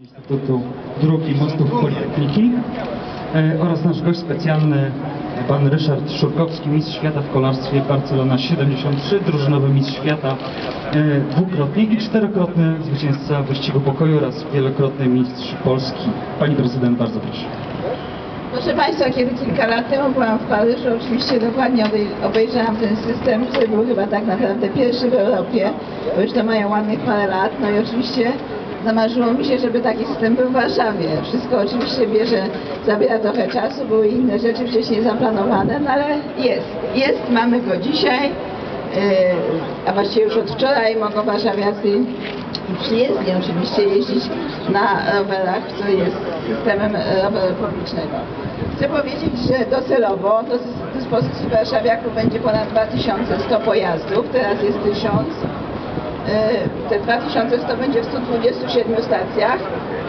Instytutu Dróg i Mostów Politechniki e, oraz nasz gość specjalny, pan Ryszard Szurkowski, mistrz świata w kolarstwie Barcelona 73, drużynowy mistrz świata e, dwukrotnie i czterokrotny zwycięzca wyścigu pokoju oraz wielokrotny mistrz Polski. Pani prezydent, bardzo proszę. Proszę Państwa, kiedy kilka lat temu byłam w Paryżu, oczywiście dokładnie obej- obejrzałam ten system, który był chyba tak naprawdę pierwszy w Europie, bo już to mają ładnych parę lat. No i oczywiście zamarzyło mi się, żeby taki system był w Warszawie. Wszystko oczywiście bierze, zabiera trochę czasu, były inne rzeczy wcześniej zaplanowane, no ale jest. Jest, mamy go dzisiaj, yy, a właściwie już od wczoraj mogą warszawiacy przyjezdni oczywiście jeździć na rowerach, który jest systemem e, roweru publicznego. Chcę powiedzieć, że docelowo do dys- dyspozycji warszawiaków będzie ponad 2100 pojazdów, teraz jest 1000. E, Te 2100 będzie w 127 stacjach,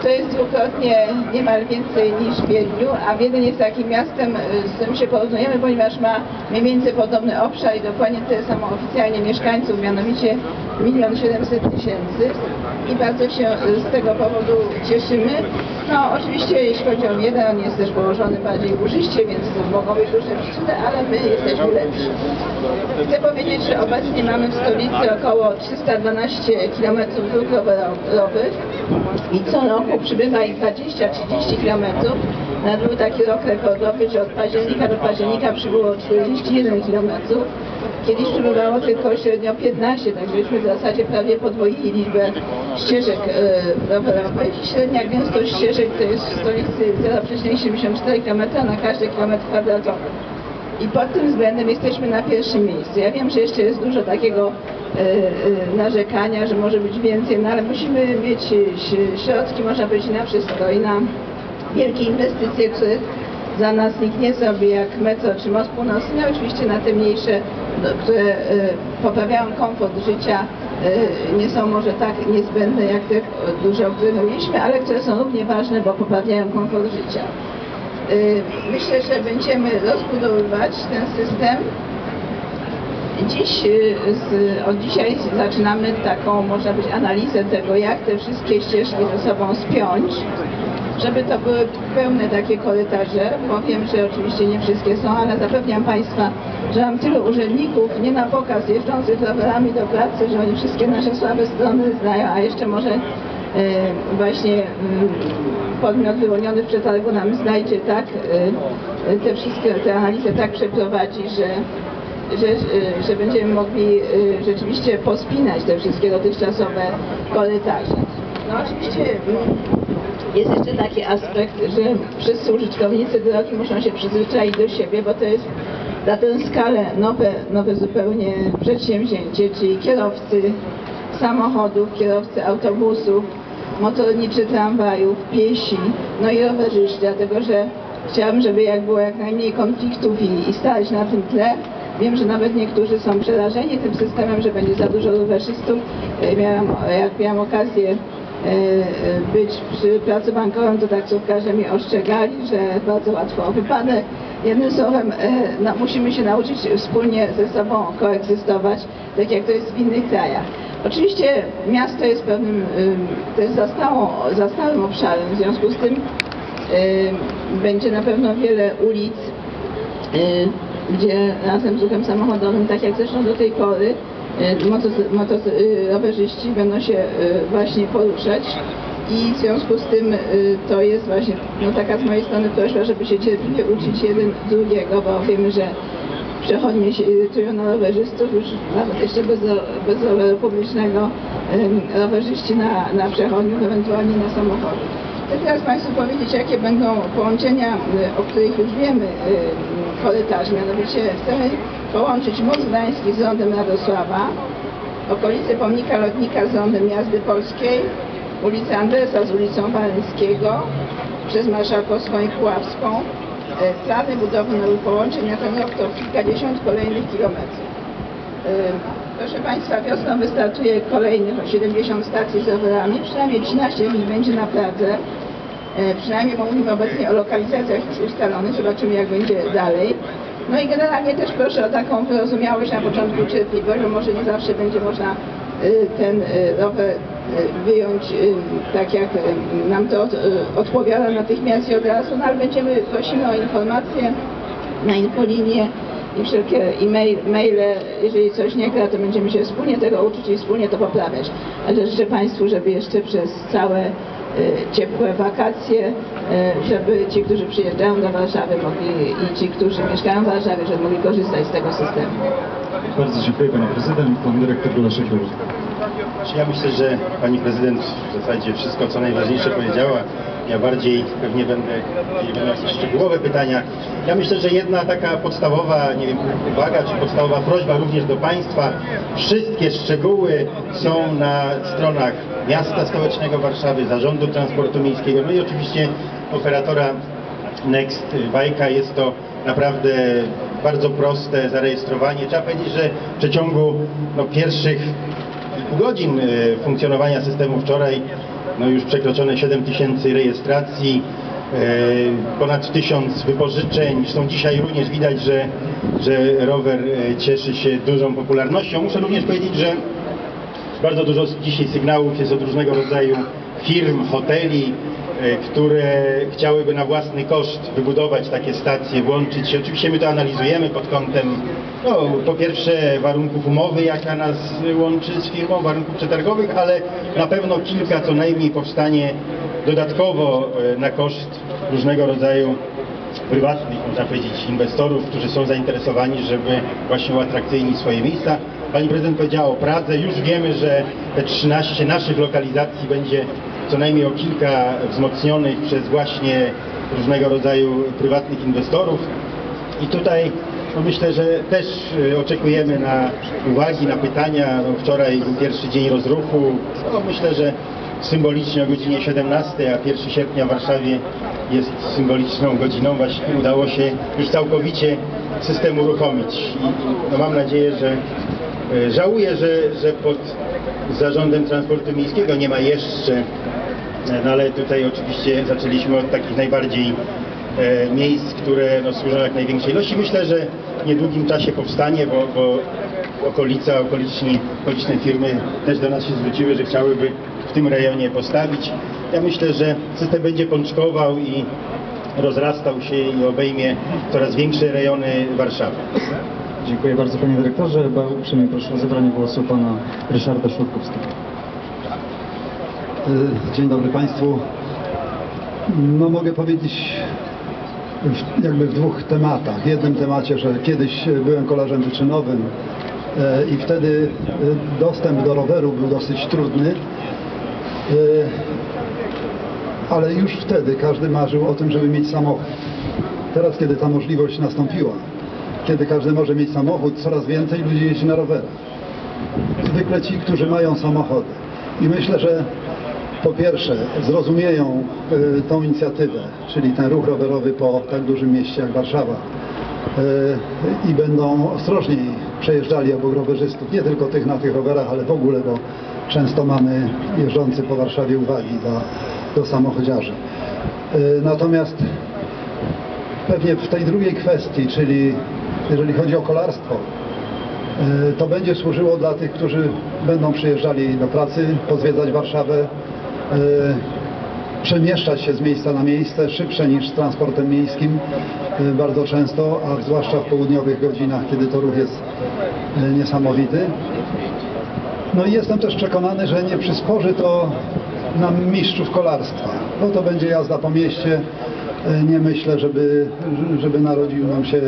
to jest dwukrotnie niemal więcej niż w Wiedniu, a Wiedeń jest takim miastem, e, z którym się porównujemy, ponieważ ma mniej więcej podobny obszar i dokładnie tyle samo oficjalnie mieszkańców, mianowicie 1 700 tysięcy i bardzo się z tego powodu cieszymy. No oczywiście jeśli chodzi o Wiedeń, on jest też położony bardziej górzyście, więc mogą być różne przyczyny, ale my jesteśmy lepsi. Chcę powiedzieć, że obecnie mamy w stolicy około 312 km dróg rowerowych i co roku przybywa ich 20-30 km. Na był taki rok rekordowy, że od października do października przybyło 41 km. Kiedyś przybywało tylko średnio 15, także żeśmy w zasadzie prawie podwoili liczbę ścieżek e, rowerowych. Średnia gęstość ścieżek to jest w stolicy 0,74 km na każdy kilometr kwadratowy. I pod tym względem jesteśmy na pierwszym miejscu. Ja wiem, że jeszcze jest dużo takiego e, e, narzekania, że może być więcej, no ale musimy mieć środki, można powiedzieć, na wszystko i na wielkie inwestycje, których za nas nikt nie zrobi, jak metro czy most północny, no oczywiście na te mniejsze, które e, poprawiają komfort życia, e, nie są może tak niezbędne jak te duże, o których mówiliśmy, ale które są równie ważne, bo poprawiają komfort życia. Y, Myślę, że będziemy rozbudowywać ten system. Dziś, z, od dzisiaj zaczynamy taką, można być, analizę tego, jak te wszystkie ścieżki ze sobą spiąć, żeby to były pełne takie korytarze, bo wiem, że oczywiście nie wszystkie są, ale zapewniam Państwa, że mam tylu urzędników, nie na pokaz, jeżdżących rowerami do pracy, że oni wszystkie nasze słabe strony znają, a jeszcze może e, właśnie mm, podmiot wyłoniony przetargu nam znajdzie tak, e, te wszystkie te analizy tak przeprowadzi, że że, e, że będziemy mogli e, rzeczywiście pospinać te wszystkie dotychczasowe korytarze. No oczywiście mm, jest jeszcze taki aspekt, że wszyscy użytkownicy drogi muszą się przyzwyczaić do siebie, bo to jest na tę skalę nowe, nowe zupełnie przedsięwzięcie, czyli kierowcy samochodów, kierowcy autobusów, motorniczy tramwajów, piesi, no i rowerzyści, dlatego że chciałam, żeby jak było jak najmniej konfliktów i, i stać na tym tle. Wiem, że nawet niektórzy są przerażeni tym systemem, że będzie za dużo rowerzystów. E, Miałam, jak miałam okazję być przy pracy bankowym, to taksówkarze mi ostrzegali, że bardzo łatwo o wypadek. Jednym słowem, e, no, musimy się nauczyć wspólnie ze sobą koegzystować, tak jak to jest w innych krajach. Oczywiście miasto jest pewnym, ym, to jest zastałą, zastałym obszarem, w związku z tym ym, będzie na pewno wiele ulic, gdzie razem z ruchem samochodowym, tak jak zresztą do tej pory, y, y, rowerzyści będą się y, właśnie poruszać i w związku z tym to jest właśnie no, taka z mojej strony prośba, żeby się cierpliwie uczyć jeden drugiego, bo wiemy, że przechodnie się irytują na rowerzystów, już nawet jeszcze bez, bez roweru publicznego rowerzyści na, na przechodniu, ewentualnie na samochodzie. Chcę teraz Państwu powiedzieć, jakie będą połączenia, y, o których już wiemy, y, korytarzy. Mianowicie chcemy połączyć most gdański z rondem Radosława, okolice pomnika lotnika z rondem Jazdy Polskiej, ulicę Andresa z ulicą Waleńskiego, przez Marszałkowską i Puławską. E, Plany nowych połączeń na ten rok to kilkadziesiąt kolejnych kilometrów. Proszę Państwa, wiosną wystartuje kolejnych 70 stacji z rowerami, przynajmniej 13 z nich będzie na Pradze. E, Przynajmniej mówimy obecnie o lokalizacjach już ustalonych, zobaczymy jak będzie dalej. No i generalnie też proszę o taką wyrozumiałość na początku cierpliwość, bo może nie zawsze będzie można y, ten y, rower wyjąć tak jak nam to od- odpowiada natychmiast i od razu, no ale będziemy, prosimy o informacje na infolinię i wszelkie e-mail, maile, jeżeli coś nie gra, to będziemy się wspólnie tego uczyć i wspólnie to poprawiać. Ale życzę Państwu, żeby jeszcze przez całe ciepłe wakacje, y, żeby ci, którzy przyjeżdżają do Warszawy mogli i ci, którzy mieszkają w Warszawie, żeby mogli korzystać z tego systemu. Bardzo dziękuję Pani Prezydent, Pan Dyrektor Jurek. Ja myślę, że pani prezydent w zasadzie wszystko co najważniejsze powiedziała. Ja bardziej pewnie będę, jeżeli będą jakieś szczegółowe pytania. Ja myślę, że jedna taka podstawowa, nie wiem, uwaga czy podstawowa prośba również do Państwa. Wszystkie szczegóły są na stronach Miasta Stołecznego Warszawy, Zarządu Transportu Miejskiego, no i oczywiście operatora Next Bajka. Jest to naprawdę bardzo proste zarejestrowanie. Trzeba powiedzieć, że w przeciągu no, pierwszych kilku godzin e, funkcjonowania systemu wczoraj no już przekroczono 7 tysięcy rejestracji, e, ponad 1000 wypożyczeń. Zresztą dzisiaj również widać, że, że rower e, cieszy się dużą popularnością. Muszę również powiedzieć, że bardzo dużo dzisiaj sygnałów jest od różnego rodzaju firm, hoteli, e, które chciałyby na własny koszt wybudować takie stacje, włączyć się. Oczywiście my to analizujemy pod kątem, no, po pierwsze warunków umowy, jaka nas łączy z firmą, warunków przetargowych, ale na pewno kilka co najmniej powstanie dodatkowo e, na koszt różnego rodzaju prywatnych, można powiedzieć, inwestorów, którzy są zainteresowani, żeby właśnie uatrakcyjnić swoje miejsca. Pani prezydent powiedziała o Pradze. Już wiemy, że te 13 naszych lokalizacji będzie co najmniej o kilka wzmocnionych przez właśnie różnego rodzaju prywatnych inwestorów. I tutaj no myślę, że też y, oczekujemy na uwagi, na pytania. No wczoraj był pierwszy dzień rozruchu. No myślę, że symbolicznie o godzinie 17, a 1 sierpnia w Warszawie jest symboliczną godziną. Właśnie udało się już całkowicie system uruchomić. I no mam nadzieję, że żałuję, że, że pod zarządem transportu miejskiego nie ma jeszcze E, no ale tutaj oczywiście zaczęliśmy od takich najbardziej e, miejsc, które no, służą jak największej ilości. Myślę, że w niedługim czasie powstanie, bo, bo okolica, okoliczni, okoliczne firmy też do nas się zwróciły, że chciałyby w tym rejonie postawić. Ja myślę, że system będzie pączkował i rozrastał się i obejmie coraz większe rejony Warszawy. Dziękuję bardzo Panie Dyrektorze. Bardzo uprzejmie proszę o zabranie głosu Pana Ryszarda Szurkowskiego. E, Dzień dobry Państwu. No mogę powiedzieć jakby w dwóch tematach. Jednym temacie, że kiedyś byłem kolarzem wyczynowym e, i wtedy e, dostęp do roweru był dosyć trudny. Ale już wtedy każdy marzył o tym, żeby mieć samochód. Teraz, kiedy ta możliwość nastąpiła, kiedy każdy może mieć samochód, coraz więcej ludzi jeździ na rowerach zwykle ci, którzy mają samochody. I myślę, że po pierwsze zrozumieją y, tą inicjatywę, czyli ten ruch rowerowy po tak dużym mieście jak Warszawa y, i będą ostrożniej przejeżdżali obok rowerzystów, nie tylko tych na tych rowerach, ale w ogóle, bo często mamy jeżdżący po Warszawie uwagi do, samochodziarzy. Y, natomiast pewnie w tej drugiej kwestii, czyli jeżeli chodzi o kolarstwo, E, To będzie służyło dla tych, którzy będą przyjeżdżali do pracy, pozwiedzać Warszawę, e, przemieszczać się z miejsca na miejsce szybsze niż transportem miejskim e, bardzo często, a zwłaszcza w południowych godzinach, kiedy to ruch jest niesamowity. No i jestem też przekonany, że nie przysporzy to nam mistrzów kolarstwa, bo to będzie jazda po mieście. Nie myślę, żeby, żeby narodził nam się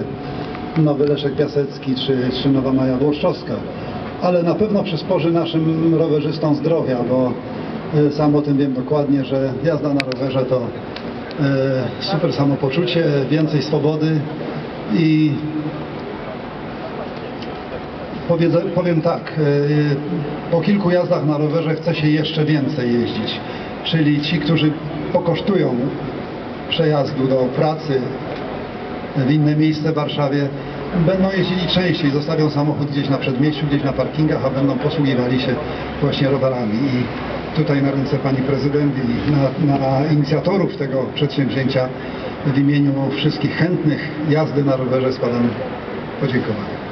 nowy Leszek Piasecki czy, czy nowa Maja Włoszczowska. Ale na pewno przysporzy naszym rowerzystom zdrowia, bo e, sam o tym wiem dokładnie, że jazda na rowerze to e, super samopoczucie, więcej swobody i Powiedzę, powiem tak, e, po kilku jazdach na rowerze chce się jeszcze więcej jeździć. Czyli ci, którzy pokosztują przejazdu do pracy w inne miejsce w Warszawie, będą jeździli częściej, zostawią samochód gdzieś na przedmieściu, gdzieś na parkingach, a będą posługiwali się właśnie rowerami. I tutaj na ręce Pani Prezydent i na, na inicjatorów tego przedsięwzięcia w imieniu wszystkich chętnych jazdy na rowerze składam podziękowania.